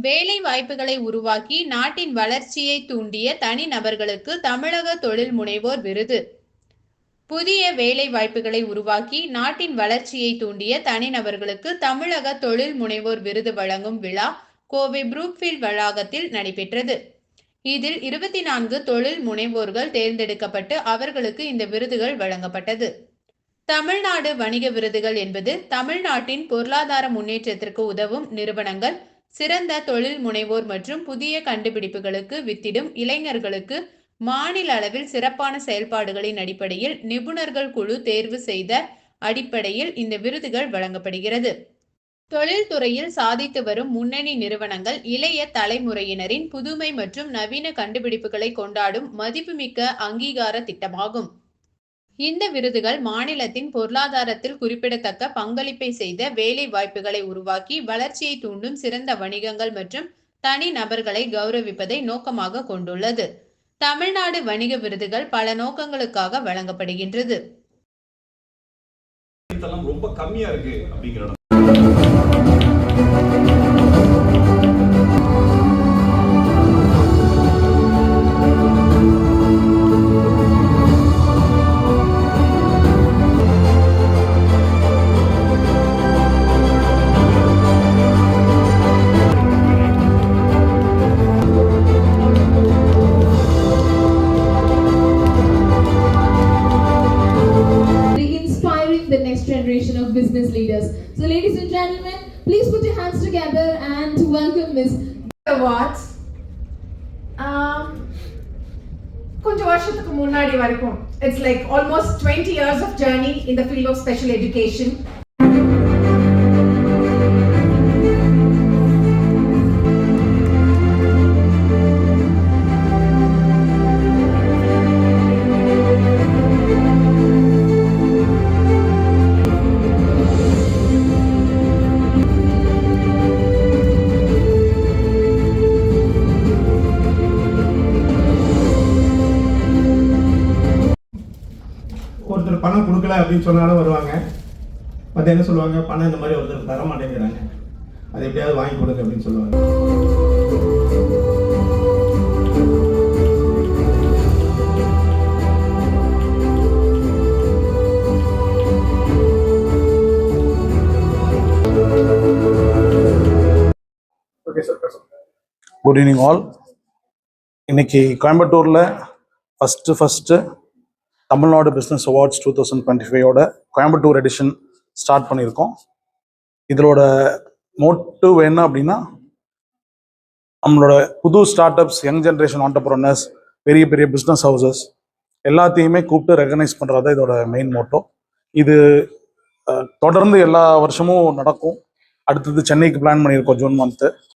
வாய்ப்புகளை உருவாக்கி நாட்டின் வளர்ச்சியை தூண்டிய தனி நபர்களுக்கு தமிழக தொழில் முனைவோர் விருது. புதிய வேலை வாய்ப்புகளை உருவாக்கி நாட்டின் வளர்ச்சியை தூண்டிய தனிநபர்களுக்கு தமிழக தொழில் முனைவோர் விருது வழங்கும் விழா கோவை புரூக்ஃபீல்ட் வளாகத்தில் நடைபெற்றது. இதில் இருபத்தி நான்கு தொழில் முனைவோர்கள் தேர்ந்தெடுக்கப்பட்டு அவர்களுக்கு இந்த விருதுகள் வழங்கப்பட்டது. தமிழ்நாடு வணிக விருதுகள் என்பது தமிழ்நாட்டின் பொருளாதார முன்னேற்றத்திற்கு உதவும் நிறுவனங்கள் சிறந்த தொழில் முனைவோர் மற்றும் புதிய கண்டுபிடிப்புகளுக்கு வித்திடும் இளைஞர்களுக்கு மாநில அளவில் சிறப்பான செயல்பாடுகளின் அடிப்படையில் நிபுணர்கள் குழு தேர்வு செய்த அடிப்படையில் இந்த விருதுகள் வழங்கப்படுகிறது. தொழில்துறையில் சாதித்து வரும் முன்னணி நிறுவனங்கள் இளைய தலைமுறையினரின் புதுமை மற்றும் நவீன கண்டுபிடிப்புகளை கொண்டாடும் மதிப்புமிக்க அங்கீகார திட்டமாகும். இந்த விருதுகள் மாநிலத்தின் பொருளாதாரத்தில் குறிப்பிடத்தக்க பங்களிப்பை செய்த வேலை வாய்ப்புகளை உருவாக்கி வளர்ச்சியை தூண்டும் சிறந்த வணிகங்கள் மற்றும் தனி நபர்களை கௌரவிப்பதை நோக்கமாக கொண்டுள்ளது. தமிழ்நாடு வணிக விருதுகள் பல நோக்கங்களுக்காக வழங்கப்படுகின்றது. ரொம்ப கம்மியா இருக்கு அப்படிங்கிற the next generation of business leaders. So, ladies and gentlemen, please put your hands together and welcome Miss awards um, கொஞ்சம் வருஷத்துக்கு முன்னாடி வரைக்கும் it's like almost twenty years of journey in the field of special education பணம் கொடுக்கல அப்படின்னு சொன்னாலும் வருவாங்க. மற்ற என்ன சொல்லுவாங்க? பணம் இந்த மாதிரி ஒருத்தர் தர மாட்டேங்கிறாங்க. அது எப்படியாவது வாங்கி கொடுங்க அப்படின்னு சொல்லுவாங்க. Okay sir good evening all இன்னைக்கு கோயம்புத்தூரில் first first Tamil Nadu business awards two thousand twenty ஃபைவோட Coimbatore edition start பண்ணியிருக்கோம். இதோட மோட்டிவ் என்ன அப்படின்னா நம்மளோட புது start ups young generation entrepreneurs பெரிய பெரிய பிஸ்னஸ் ஹவுசஸ் எல்லாத்தையுமே கூப்பிட்டு ரெகனைஸ் பண்ணுறது இதோட மெயின் மோட்டோ இது தொடர்ந்து எல்லா வருஷமும் நடக்கும். அடுத்தது சென்னைக்கு பிளான் பண்ணியிருக்கோம் ஜூன் மந்த்து